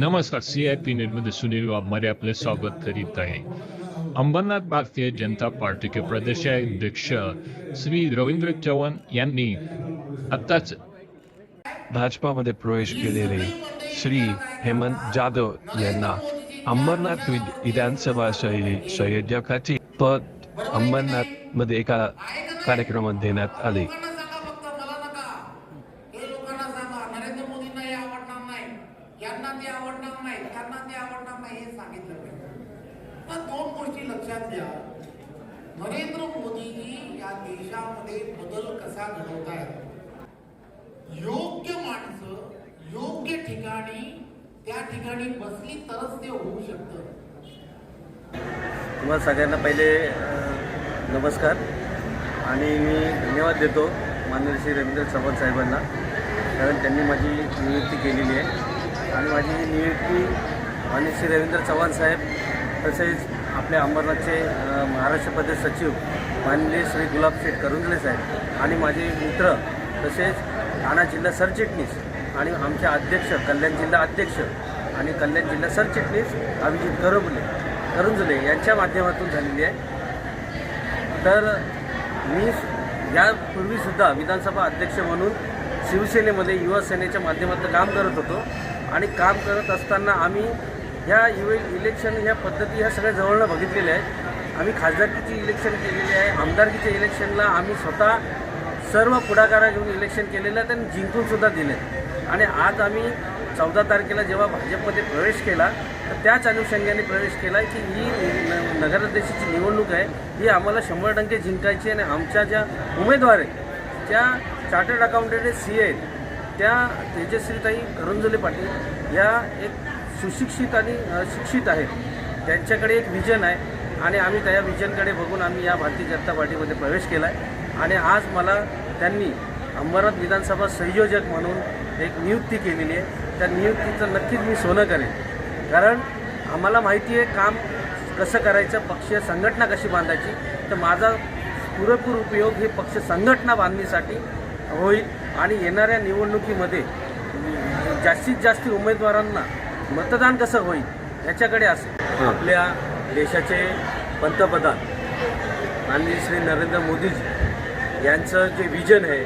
नमस्कार C I P न्यूजमध्ये सुनील वाघमारे आपले स्वागत करीत आहे. अंबरनाथ भारतीय जनता पार्टीचे प्रदेशाध्यक्ष श्री रवींद्र चव्हाण यांनी आत्ताच भाजपामध्ये प्रवेश केलेले श्री हेमंत जाधव यांना अंबरनाथ विधानसभा शैली संयोजकाचे पद अंबरनाथमध्ये एका कार्यक्रमात देण्यात आले लोकांना सांगा फक्त मला नका हे लोकांना सांगा नरेंद्र मोदींना हे आवडणार नाही ते आवडणार नाही त्यांना ते आवडणार नाही हे सांगितलं पाहिजे तर दोन गोष्टी लक्षात घ्या. नरेंद्र मोदीजी या देशामध्ये बदल कसा घडवतायत? योग्य माणसं योग्य ठिकाणी त्या ठिकाणी बसली तरच ते होऊ शकतं. तुम्हाला सगळ्यांना पहिले नमस्कार. आणि मी धन्यवाद देतो माननीय श्री रवींद्र चव्हाण साहेबांना. कारण त्यांनी माझी नियुक्ती केलेली आहे. आणि माझी ही नियुक्ती माननीय श्री रवींद्र चव्हाण साहेब तसेच आपल्या अंबरनाथचे महाराष्ट्र प्रदेश सचिव माननीय श्री गुलाब शेठ करुंजले साहेब आणि माझे मित्र तसेच ठाणा जिल्हा सरचिटणीस आणि आमचे अध्यक्ष कल्याण जिल्हा अध्यक्ष आणि कल्याण जिल्हा सरचिटणीस अभिजित करबले करुंजले यांच्या माध्यमातून झालेली आहे. तर मी यापूर्वीसुद्धा विधानसभा अध्यक्ष म्हणून शिवसेनेमध्ये युवा सेनेच्या माध्यमातून काम करत होतो. आणि काम करत असताना आम्ही ह्या इवे इलेक्शन ह्या पद्धती ह्या सगळ्या जवळनं बघितलेल्या आहेत. आम्ही खासदारकीची इलेक्शन केलेली आहे आमदारकीच्या इलेक्शनला आम्ही स्वतः सर्व पुढाकारा घेऊन इलेक्शन केलेलं आहे आणि जिंकूनसुद्धा दिले आणि आज आम्ही चौदा तारखेला जेव्हा भाजपमध्ये प्रवेश केला तर त्याच अनुषंगाने प्रवेश केला की ही न- नगराध्यक्षाची निवडणूक आहे ही आम्हाला शंभर टक्के जिंकायची आणि आमच्या ज्या उमेदवार आहेत त्या चार्टर्ड अकाउंटंट सी आहेत त्या तेजस्वीताई करंजले पाटील या एक सुशिक्षित आणि शिक्षित आहेत. त्यांच्याकडे एक विजन आहे आणि आम्ही त्या विजनकडे बघून आम्ही या भारतीय जनता पार्टीमध्ये प्रवेश केला आहे आणि आज मला त्यांनी अंबरनाथ विधानसभा संयोजक म्हणून एक नियुक्ती केलेली आहे. त्या नियुक्तीचं नक्कीच मी सोनं करेन. कारण आम्हाला माहिती आहे काम कसं करायचं पक्षीय संघटना कशी बांधायची तर माझा पुरेपूर उपयोग हे पक्ष संघटना बांधणीसाठी होईल. आणि येणाऱ्या निवडणुकीमध्ये जास्तीत जास्त उमेदवारांना मतदान कसं होईल ह्याच्याकडे असेल आपल्या देशाचे पंतप्रधान माननीय श्री नरेंद्र मोदीजी यांचं जे विजन आहे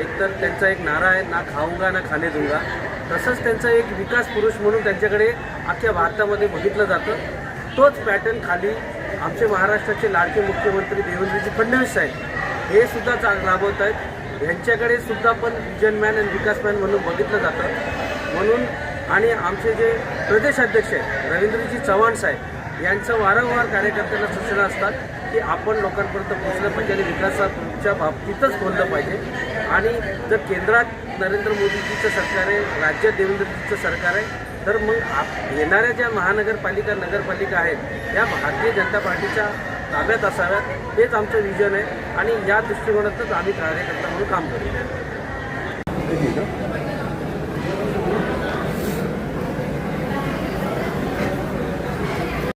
एकतर त्यांचा एक नारा आहे ना खाऊंगा ना खाणे दूंगा तसंच त्यांचा एक विकास पुरुष म्हणून त्यांच्याकडे अख्ख्या भारतामध्ये बघितलं जातं. तोच पॅटर्न खाली आमचे महाराष्ट्राचे लाडके मुख्यमंत्री देवेंद्रजी फडणवीस साहेब हे सुद्धा चांग राबवत आहेत यांच्याकडे सुद्धा पण जनमॅन मॅन आणि विकास मॅन म्हणून बघितलं जातं. म्हणून आणि आमचे जे प्रदेशाध्यक्ष आहेत रवींद्रजी चव्हाण साहेब यांचं वारंवार कार्यकर्त्यांना सूचना असतात की आपण लोकांपर्यंत पोहोचलं पाहिजे आणि विकासाच्या बाबतीतच बोललं पाहिजे. आणि जर केंद्रात नरेंद्र मोदीजीचं सरकार आहे राज्यात देवेंद्रजीचं सरकार आहे तर मग आप येणाऱ्या ज्या महानगरपालिका नगरपालिका आहेत या भारतीय जनता पार्टीच्या ताब्यात असाव्यात हेच आमचं विजन आहे. आणि या दृष्टिकोनातच आम्ही कार्यकर्ता म्हणून काम करू.